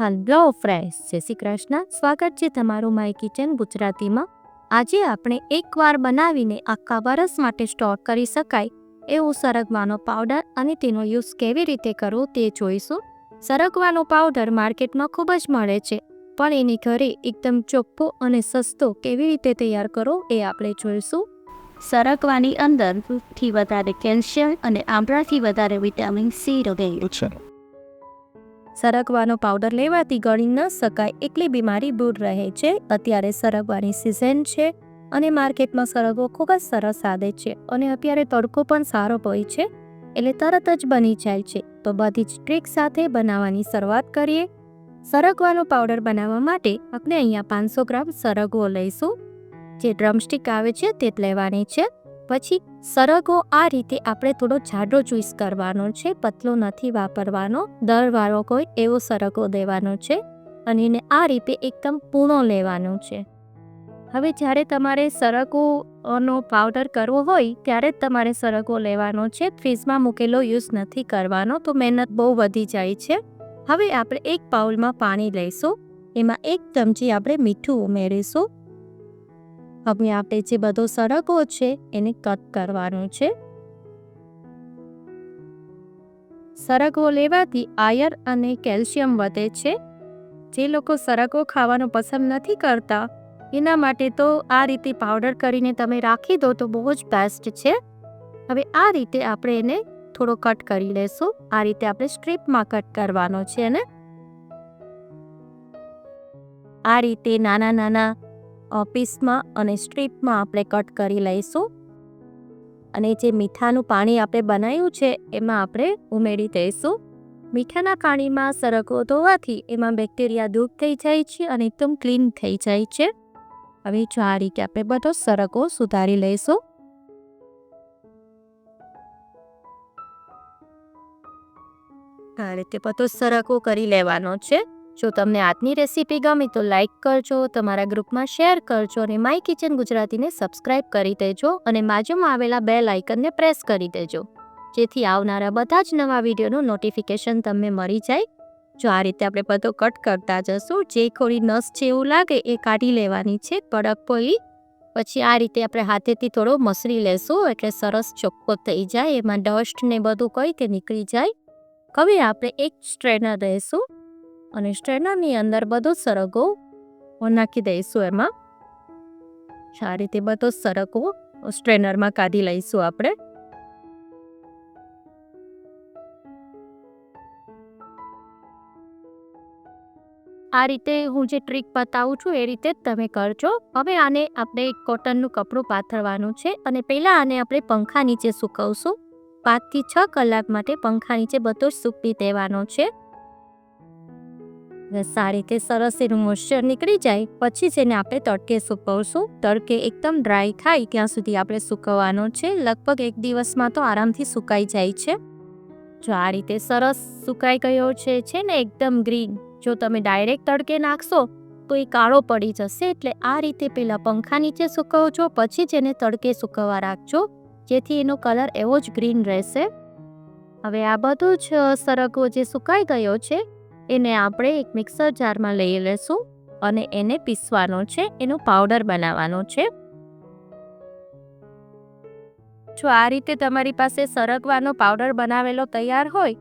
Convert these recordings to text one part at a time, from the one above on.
Hello friends જય શ્રી કૃષ્ણ. સ્વાગત છે તમારું માય કિચન ગુજરાતીમાં. આજે આપણે એકવાર બનાવીને આખા વરસ માટે સ્ટોર કરી શકાય એવું સરગવાનો પાવડર અને તેનો યુઝ કેવી રીતે કરવો તે જોઈશું. સરગવાનો પાવડર માર્કેટમાં ખૂબ જ મળે છે પણ એની ઘરે એકદમ ચોખ્ખો અને સસ્તો કેવી રીતે તૈયાર કરો એ આપણે જોઈશું. સરગવાની અંદરથી વધારે કેલ્શિયમ અને આમળાથી વધારે વિટામિન સી રહેલું છે સરગવાનો પાવડર લેવાથી ગણી ન શકાય એટલી બીમારી દૂર રહે છે. અત્યારે સરગવાની સિઝન છે અને માર્કેટમાં સરગવો ખૂબ જ સરસ આવે છે અને અત્યારે તડકો પણ સારો હોય છે એટલે તરત જ બની જાય છે. તો બધી જ ટ્રીક સાથે બનાવવાની શરૂઆત કરીએ. સરગવાનો પાવડર બનાવવા માટે આપણે અહીંયા પાંચસો ગ્રામ સરગવો લઈશું. જે ડ્રમસ્ટિક આવે છે તે જ લેવાની છે. પછી સરગો આ રીતે આપણે થોડો જાડો ચોઈસ કરવાનો છે, પતલો નથી વાપરવાનો. દળવાળો કોઈ એવો સરગો દેવાનો છે અને એને આ રીતે એકદમ પૂણો લેવાનો છે. હવે જ્યારે તમારે સરગોનો પાવડર કરવો હોય, ત્યારે જ તમારે સરગો લેવાનો છે. ફ્રીજમાં મૂકેલો યુઝ નથી કરવાનો, તો મહેનત બહુ વધી જાય છે. હવે આપણે એક બાઉલમાં પાણી લઈશું. એમાં એક ચમચી આપણે મીઠું ઉમેરીશું. હવે આપણે જે બધો સરગો છે, એને કટ કરવાનો છે. સરગવો લેવાથી આયર અને કેલ્શિયમ વધે છે. જે લોકો સરગવો ખાવાનું પસંદ નથી કરતા, એના માટે તો આ રીતે પાવડર કરીને તમે રાખી દો તો બહુ જ બેસ્ટ છે. હવે આ રીતે આપણે એને થોડો કટ કરી લેશું. આ રીતે આપણે સ્ટ્રીપમાં કટ કરવાનો છે ને આ રીતે નાના નાના પીસમાં અને સ્ટ્રીપમાં આપણે કટ કરી લઈશું. અને જે મીઠાનું પાણી આપણે બનાવ્યું છે, એમાં આપણે ઉમેરી દઈશું. મીઠાના પાણીમાં સરગવો ધોવાથી એમાં બેક્ટેરિયા દૂર થઈ જાય છે અને એકદમ ક્લીન થઈ જાય છે. હવે જો આ રીતે આપણે બધો સરગવો સુધારી લઈશું. આ રીતે બધો સરગવો કરી લેવાનો છે. જો તમને આજની રેસીપી ગમી તો લાઇક કરજો, તમારા ગ્રુપમાં શેર કરજો અને માય કિચન ગુજરાતીને સબસ્ક્રાઇબ કરી દેજો અને બાજુમાં આવેલા બે લાઇકનને પ્રેસ કરી દેજો. જેથી આવનારા બધા જ નવા વિડીયોનું નોટિફિકેશન તમને મળી જાય. જો આ રીતે આપણે બધો કટ કરતા જશું, જે થોડી નસ છે એવું લાગે એ કાઢી લેવાની છે કડક પોઈ પછી આ રીતે આપણે હાથેથી થોડો મસરી લેશું એટલે સરસ ચોખ્ખો થઈ જાય, એમાં ડસ્ટ ને બધું કઈ તે નીકળી જાય. હવે આપણે એક સ્ટ્રેનર લેશું. અને સ્ટ્રેનરની અંદર બધો સરગવો નાખી દઈશું એમાં. આ રીતે બધો સરગવો સ્ટ્રેનરમાં કાઢી લઈશું આપણે. આ રીતે હું જે ટ્રીક બતાવું છું એ રીતે જ તમે કરજો. હવે આને આપણે એક કોટનનું કપડું પાથરવાનું છે અને પહેલાં આને આપણે પંખા નીચે સૂકવશું. પાંચથી છ કલાક માટે પંખા નીચે બધો જ સૂકવી દેવાનો છે. સારી રીતે સરસ એનું મોઇશ્ચર નીકળી જાય, પછી જ એને આપણે તડકે સૂકવશું. તડકે એકદમ ડ્રાય થાય, ત્યાં સુધી આપણે સૂકવવાનો છે. લગભગ એક દિવસમાં તો આરામથી સુકાઈ જાય છે. જો આ રીતે સરસ સુકાઈ ગયો છે છે ને એકદમ ગ્રીન જો તમે ડાયરેક્ટ તડકે નાખશો, તો એ કાળો પડી જશે. એટલે આ રીતે પહેલાં પંખા નીચે સૂકવજો, પછી જ એને તડકે સૂકવવા રાખજો, જેથી એનો કલર એવો જ ગ્રીન રહેશે. હવે આ બધું જ સરગવો જે સુકાઈ ગયો છે એને આપણે એક મિક્સર જારમાં લઈ લેશું અને એને પીસવાનો છે, એનો પાવડર બનાવવાનો છે. જો આ રીતે તમારી પાસે સરગવાનો પાવડર બનાવેલો તૈયાર હોય,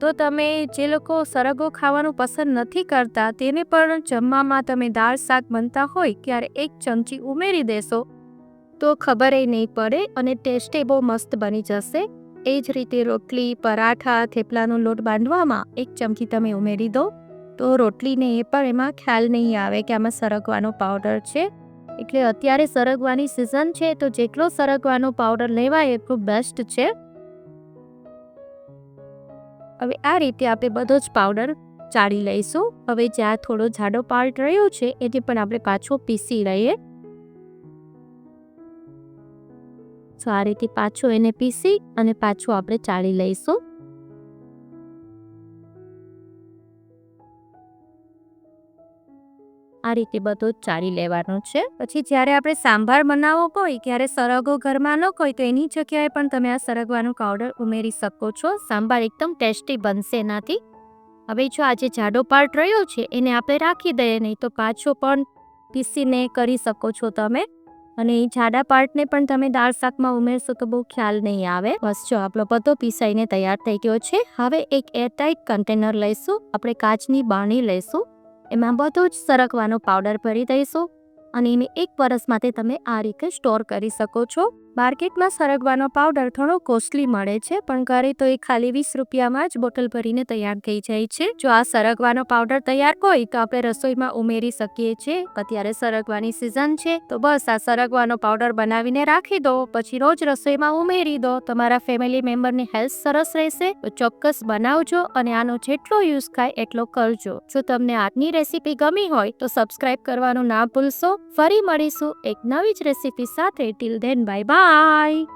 તો તમે જે લોકો સરગવો ખાવાનું પસંદ નથી કરતા, તેને પણ જમવામાં તમે દાળ શાક બનતા હોય ત્યારે એક ચમચી ઉમેરી દેશો. તો ખબર નહીં પડે અને ટેસ્ટે બહુ મસ્ત બની જશે. એ જ રીતે રોટલી, પરાઠા, થેપલાનો લોટ બાંધવામાં એક ચમચી તમે ઉમેરી દો. તો રોટલીને એ પણ એમાં ખ્યાલ નહીં આવે કે આમાં સરગવાનો પાવડર છે. એટલે અત્યારે સરગવાની સિઝન છે, તો જેટલો સરગવાનો પાવડર લેવાય એટલું બેસ્ટ છે. હવે આ રીતે આપણે બધો જ પાવડર ચાળી લઈશું. હવે જ્યાં થોડો જાડો પાર્ટ રહ્યો છે, એને પણ આપણે પાછો પીસી લઈએ. તો આ રીતે પાછો એને પીસી અને પાછું આપણે ચાળી લઈશું. આ રીતે બધો જ ચાળી લેવાનો છે. પછી જ્યારે આપણે સાંભાર બનાવવો હોય ત્યારે સરગો ઘરમાં ન હોય તો એની જગ્યાએ પણ તમે આ સરગવાનું પાવડર ઉમેરી શકો છો. સાંભાર એકદમ ટેસ્ટી બનશે એનાથી. હવે જો આ જે જાડો પાર્ટ રહ્યો છે, એને આપણે રાખી દઈએ નહીં તો પાછો પણ પીસીને કરી શકો છો તમે. અને એ જાડા પાર્ટને પણ તમે દાળ શાકમાં ઉમેરશો તો બહુ ખ્યાલ નહીં આવે. બસ જો આપણો બધો પીસાઈને તૈયાર થઈ ગયો છે. હવે એક એરટાઇટ કન્ટેનર લઈશું. આપણે કાચની બાણી લઈશું. એમાં બધો જ સરકવાનો પાવડર ભરી દઈશું. અને એને એક વર્ષ માટે તમે આ રીતે સ્ટોર કરી શકો છો. માર્કેટમાં સરગવાનો પાવડર થોડો કોસ્ટલી મળે છે, પણ ઘરે તો એ ખાલી વીસ રૂપિયામાં જ બોટલ ભરીને તૈયાર થઈ જાય છે. જો આ સરગવાનો પાવડર તૈયાર હોય તો આપણે રસોઈમાં ઉમેરી શકીએ છીએ. અત્યારે સરગવાની સિઝન છે, તો બસ આ સરગવાનો પાવડર બનાવીને રાખી દો, પછી રોજ રસોઈમાં ઉમેરી દો. તમારા ફેમિલી મેમ્બરની હેલ્થ સરસ રહેશે, તો ચોક્કસ બનાવજો અને આનો જેટલો યુઝ થાય એટલો કરજો. જો તમને આજની રેસીપી ગમી હોય તો સબસ્ક્રાઇબ કરવાનું ના ભૂલશો. ફરી મળીશું એક નવી જ રેસીપી સાથે. Teal than bye bye